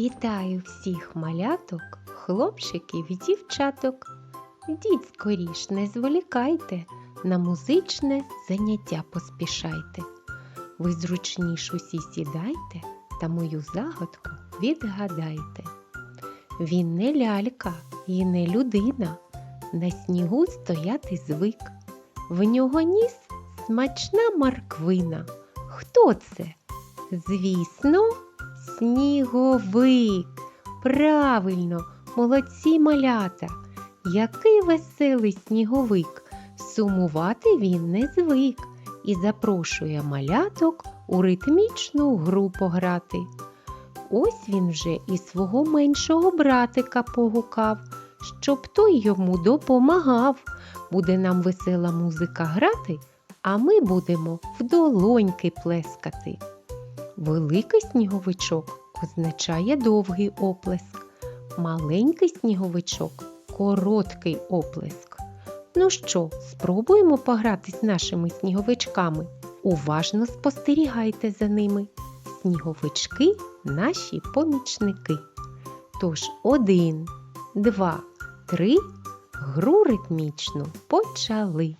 Вітаю всіх маляток, хлопчиків і дівчаток. Йдіть скоріш, не зволікайте, на музичне заняття поспішайте. Ви зручніш усі сідайте та мою загадку відгадайте. Він не лялька і не людина, на снігу стояти звик. В нього ніс смачна морквина. Хто це? Звісно, сніговик. Правильно, молодці малята. Який веселий сніговик. Сумувати він не звик і запрошує маляток у ритмічну гру пограти. Ось він вже і свого меншого братика погукав, щоб той йому допомагав. Буде нам весела музика грати, а ми будемо в долоньки плескати. Великий сніговичок означає довгий оплеск, маленький сніговичок короткий оплеск. Ну що, спробуємо пограти з нашими сніговичками. Уважно спостерігайте за ними. Сніговички наші помічники. Тож один, два, три, гру ритмічну почали.